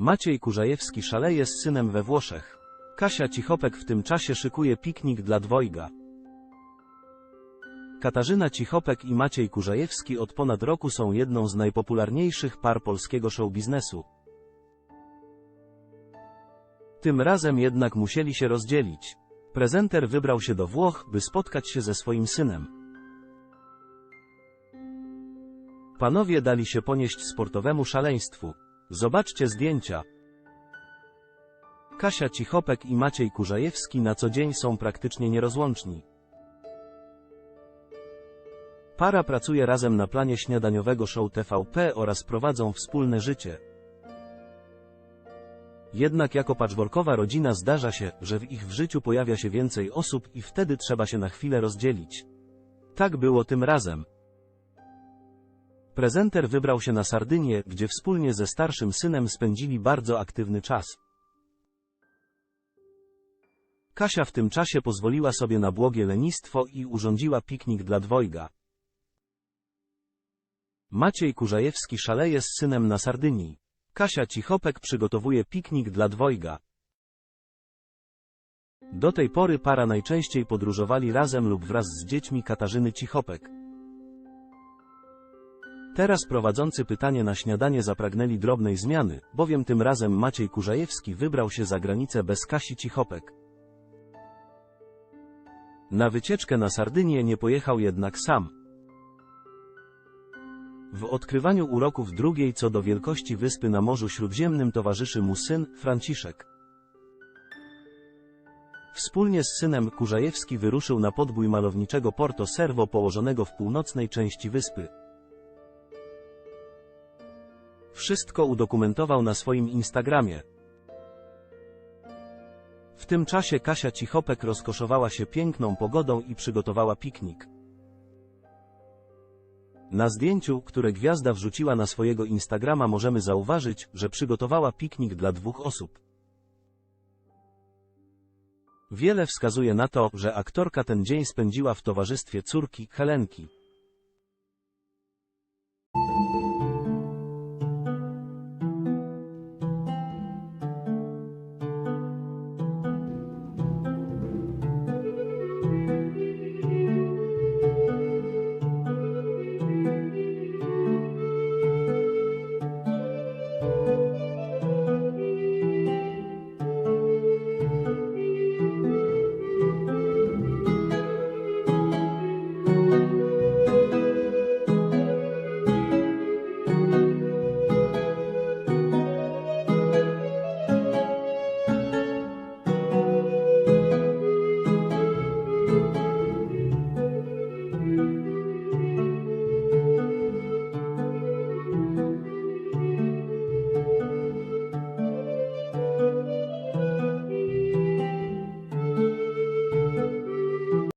Maciej Kurzajewski szaleje z synem we Włoszech. Kasia Cichopek w tym czasie szykuje piknik dla dwojga. Katarzyna Cichopek i Maciej Kurzajewski od ponad roku są jedną z najpopularniejszych par polskiego showbiznesu. Tym razem jednak musieli się rozdzielić. Prezenter wybrał się do Włoch, by spotkać się ze swoim synem. Panowie dali się ponieść sportowemu szaleństwu. Zobaczcie zdjęcia. Kasia Cichopek i Maciej Kurzajewski na co dzień są praktycznie nierozłączni. Para pracuje razem na planie śniadaniowego show TVP oraz prowadzą wspólne życie. Jednak jako patchworkowa rodzina zdarza się, że w ich w życiu pojawia się więcej osób i wtedy trzeba się na chwilę rozdzielić. Tak było tym razem. Prezenter wybrał się na Sardynię, gdzie wspólnie ze starszym synem spędzili bardzo aktywny czas. Kasia w tym czasie pozwoliła sobie na błogie lenistwo i urządziła piknik dla dwojga. Maciej Kurzajewski szaleje z synem na Sardynii. Kasia Cichopek przygotowuje piknik dla dwojga. Do tej pory para najczęściej podróżowali razem lub wraz z dziećmi Katarzyny Cichopek. Teraz prowadzący pytanie na śniadanie zapragnęli drobnej zmiany, bowiem tym razem Maciej Kurzajewski wybrał się za granicę bez Kasi Cichopek. Na wycieczkę na Sardynię nie pojechał jednak sam. W odkrywaniu uroków drugiej co do wielkości wyspy na Morzu Śródziemnym towarzyszy mu syn, Franciszek. Wspólnie z synem Kurzajewski wyruszył na podbój malowniczego Porto Servo położonego w północnej części wyspy. Wszystko udokumentował na swoim Instagramie. W tym czasie Kasia Cichopek rozkoszowała się piękną pogodą i przygotowała piknik. Na zdjęciu, które gwiazda wrzuciła na swojego Instagrama możemy zauważyć, że przygotowała piknik dla dwóch osób. Wiele wskazuje na to, że aktorka ten dzień spędziła w towarzystwie córki, Helenki.